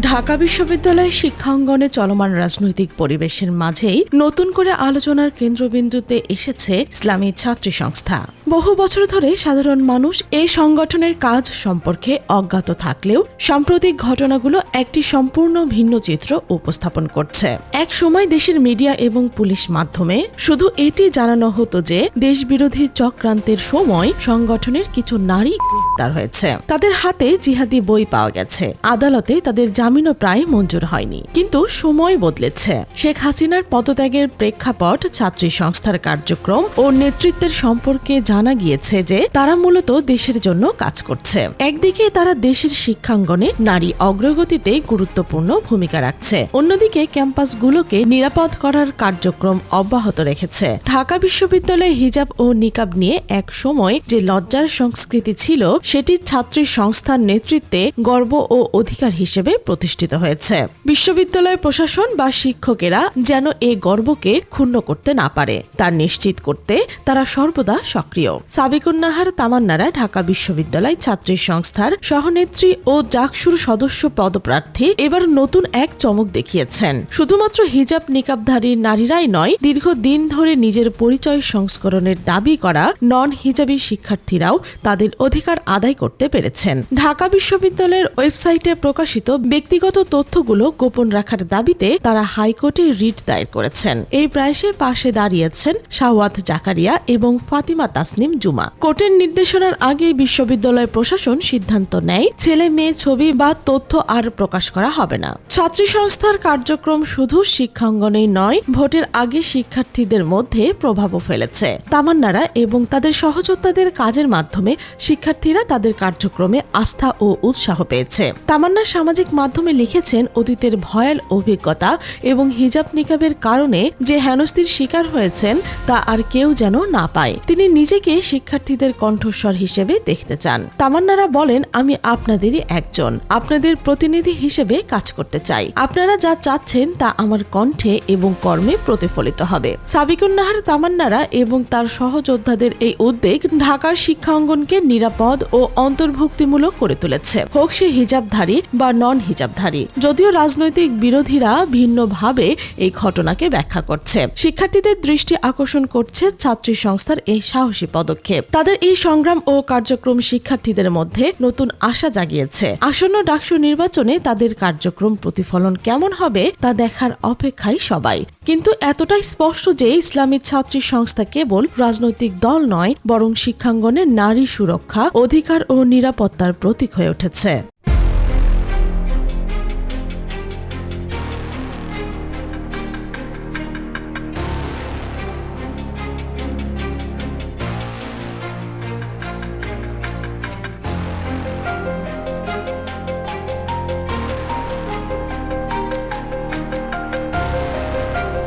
ঢাকা বিশ্ববিদ্যালয়ের শিক্ষাঙ্গনে চলমান রাজনৈতিক পরিবেশের মাঝেই নতুন করে আলোচনার কেন্দ্রবিন্দুতে এসেছে ইসলামী ছাত্রী সংস্থা। বহু বছর ধরে সাধারণ মানুষ এই সংগঠনের কাজ সম্পর্কে অজ্ঞাত থাকলেও সাম্প্রতিক ঘটনাগুলো একটি সম্পূর্ণ ভিন্ন চিত্র উপস্থাপন করছে। এক সময় দেশের মিডিয়া এবং পুলিশ মাধ্যমে শুধু এটি জানানো হতো যে দেশবিরোধী চক্রান্তের সময় সংগঠনের কিছু নারী গ্রেপ্তার হয়েছে। তাদের হাতে জিহাদি বই পাওয়া গেছে। আদালতে তাদের জামিনও প্রায় মঞ্জুর হয়নি। কিন্তু সময় বদলেছে। শেখ হাসিনার পদত্যাগের প্রেক্ষাপট ছাত্রী সংস্থার কার্যক্রম ও নেতৃত্বের সম্পর্কে জানা গিয়েছে যে তারা মূলত দেশের জন্য কাজ করছে। একদিকে তারা দেশের শিক্ষাঙ্গনে নারী অগ্রগতিতে গুরুত্বপূর্ণ ভূমিকা রাখছে। অন্যদিকে ক্যাম্পাসগুলোকে নিরাপদ করার কার্যক্রম অব্যাহত রেখেছে। ঢাকা বিশ্ববিদ্যালয়ে হিজাব ও নিকাব নিয়ে এক সময় যে লজ্জার সংস্কৃতি ছিল, সেটি ছাত্রী সংস্থার নেতৃত্বে গর্ব ও অধিকার হিসেবে প্রতিষ্ঠিত হয়েছে। বিশ্ববিদ্যালয় প্রশাসন বা শিক্ষকেরা যেন এ গর্বকে ক্ষুণ্ণ করতে না পারে। তা নিশ্চিত করতে তারা সর্বদা সক্রিয়। সাবিকুন্নাহার তামান্নারা ঢাকা বিশ্ববিদ্যালয় ছাত্রী সংস্থার সহনেত্রী ও জাকসুর সদস্য পদপ্রার্থী এবার নতুন এক চমক দেখিয়েছেন। শুধুমাত্র হিজাব নিকাবধারী নারীরাই নয়, দীর্ঘদিন ধরে নিজের পরিচয় সংস্করণের দাবি করা নন হিজাবি শিক্ষার্থীরাও তাদের অধিকার আদায় করতে পেরেছেন। ঢাকা বিশ্ববিদ্যালয়ের ওয়েবসাইটে প্রকাশিত ব্যক্তিগত তথ্যগুলো গোপন রাখার দাবিতে তারা হাইকোর্টে রিট দায়ের করেছেন। এই প্রায়সে পাশে দাঁড়িয়েছেন শাওয়াত জাকারিয়া এবং ফাতিমা তাসনিম জুমা। কোর্টের নির্দেশনার আগে বিশ্ববিদ্যালয় প্রশাসন সিদ্ধান্ত নেয়, ছেলে, মেয়ে, ছবি বা তথ্য আর প্রকাশ করা হবে না। ছাত্রী সংস্থার কার্যক্রম শুধু শিক্ষাঙ্গনেই নয়, ভোটের আগে শিক্ষার্থীদের মধ্যে প্রভাবও ফেলেছে। তামান্নারা এবং তাদের সহযোদ্ধাদের কাজের মাধ্যমে শিক্ষার্থীরা তাদের কার্যক্রমে আস্থা ও উৎসাহ পেয়েছে। তামান্নার সামাজিক মাধ্যমে লিখেছেন অতীতের ভয়াল অভিজ্ঞতা এবং হিজাব নিকাবের কারণে যে হেনস্তির শিকার হয়েছেন, তা আর কেউ যেন না পায়। তিনি নিজেকে শিক্ষার্থীদের কণ্ঠস্বর হিসেবে দেখতে চান। তামান্নারা বলেন, আমি আপনাদেরই একজন। আপনাদের প্রতিনিধি হিসেবে কাজ করতে চাই। আপনারা যা চাচ্ছেন, তা আমার কণ্ঠে এবং কর্মে প্রতিফলিত হবে। সাবিকুন্নাহার তামান্নারা এবং তার সহযোদ্ধাদের এই উদ্যোগ ঢাকার শিক্ষাঙ্গনকে নিরাপদ ও অন্তর্ভুক্তিমূলক করে তুলেছে। হোক সে হিজাবধারী বা নন হিজাবধারী। যদিও রাজনৈতিক বিরোধীরা ভিন্নভাবে এই ঘটনাকে ব্যাখ্যা করছে। শিক্ষার্থীদের দৃষ্টি আকর্ষণ করছে ছাত্রী সংস্থার এই সাহসী পদক্ষেপ। তাদের এই সংগ্রাম ও কার্যক্রম শিক্ষার্থীদের মধ্যে নতুন আশা জাগিয়েছে। আসন্ন ডাকসু নির্বাচনে তাদের কার্যক্রম প্রতিফলন কেমন হবে তা দেখার অপেক্ষায় সবাই। কিন্তু এতটাই স্পষ্ট যে ইসলামী ছাত্রী সংস্থা কেবল রাজনৈতিক দল নয়, বরং শিক্ষাঙ্গনে নারী সুরক্ষা, অধিকার ও নিরাপত্তার প্রতীক হয়ে উঠেছে।